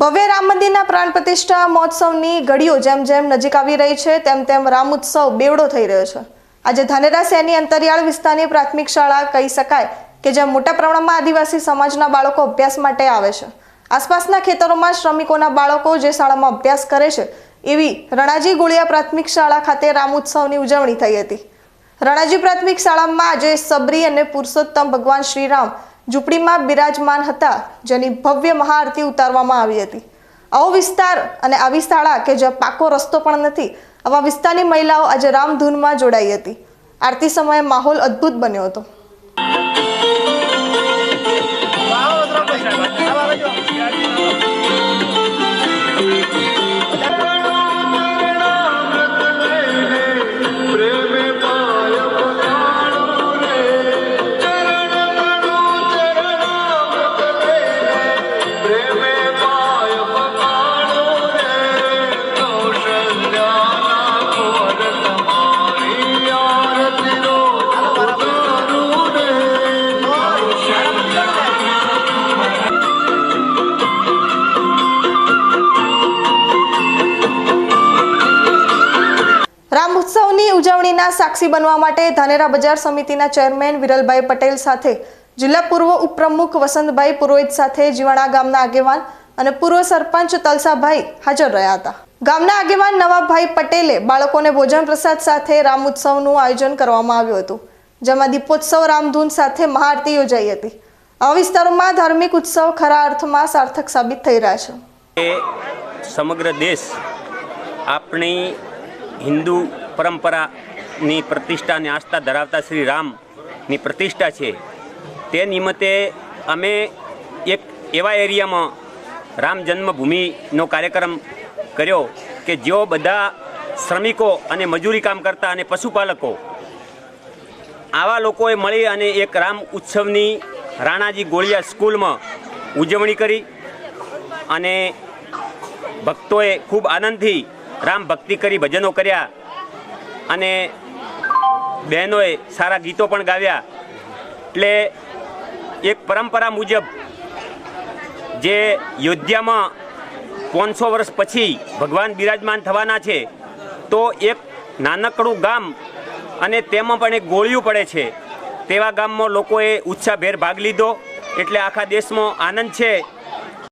ભવ્ય રામ મંદિરના પ્રાણ પ્રતિષ્ઠા મહોત્સવની ઘડીઓ જેમ જેમ નજીક આવી રહી છે, તેમ તેમ રામ ઉત્સવ બેવડો થઈ રહ્યો છે. આજે ધાનેરા શહેરની અંતરિયાળ વિસ્તારની પ્રાથમિક શાળા કહી શકાય કે જ્યાં મોટા પ્રમાણમાં આદિવાસી સમાજના બાળકો અભ્યાસ માટે આવે છે. આસપાસના ખેતરોમાં શ્રમિકોના બાળકો જે શાળામાં અભ્યાસ કરે છે, એવી રણાજી ગોળિયા પ્રાથમિક શાળા ખાતે રામ ઉત્સવની ઉજવણી થઈ હતી. રણાજી પ્રાથમિક શાળામાં આજે સબરી અને પુરુષોત્તમ ભગવાન શ્રીરામ ઝૂંપડીમાં બિરાજમાન હતા, જેની ભવ્ય મહાઆરતી ઉતારવામાં આવી હતી. આવો વિસ્તાર અને આવી શાળા કે જ્યાં પાકો રસ્તો પણ નથી, આવા વિસ્તારની મહિલાઓ આજે રામધૂનમાં જોડાઈ હતી. આરતી સમયે માહોલ અદ્ભુત બન્યો હતો. રામ ઉત્સવની ઉજવણીના સાક્ષી બનવા માટે ધાનેરા બજાર સમિતિના ચેરમેન વિરલભાઈ પટેલ સાથે જિલ્લા પૂર્વ ઉપપ્રમુખ વસંતભાઈ પુરોહિત સાથે જીવાણા ગામના આગેવાન અને પૂર્વ સરપંચ તલસાભાઈ હાજર રહ્યા હતા. ગામના આગેવાન નવાભાઈ પટેલે બાળકોને ભોજન પ્રસાદ સાથે રામ ઉત્સવનું આયોજન કરવામાં આવ્યું હતું, જેમાં દીપોત્સવ રામધૂન સાથે મહાઆરતી યોજાઈ હતી. આ વિસ્તારોમાં ધાર્મિક ઉત્સવ ખરા અર્થમાં સાર્થક સાબિત થઈ રહ્યા છે. સમગ્ર દેશ આપણી હિન્દુ પરંપરાની પ્રતિષ્ઠા અને આસ્થા ધરાવતા શ્રી રામની પ્રતિષ્ઠા છે. તે નિમિત્તે અમે એક એવા એરિયામાં રામ જન્મભૂમિનો કાર્યક્રમ કર્યો કે જેઓ બધા શ્રમિકો અને મજૂરી કામ કરતા અને પશુપાલકો આવા લોકોએ મળી અને એક રામ ઉત્સવની રાણાજી ગોળિયા સ્કૂલમાં ઉજવણી કરી અને ભક્તોએ ખૂબ આનંદથી રામ ભક્તિ કરી ભજનો કર્યા અને બહેનોએ સારા ગીતો પણ ગાવ્યા. એટલે એક પરંપરા મુજબ જે યોધ્યામાં પાંચસો વર્ષ પછી ભગવાન બિરાજમાન થવાના છે, તો એક નાનકડું ગામ અને તેમાં પણ એક ગોળિયું પડે છે. તેવા ગામમાં લોકોએ ઉત્સાહભેર ભાગ લીધો. એટલે આખા દેશમાં આનંદ છે.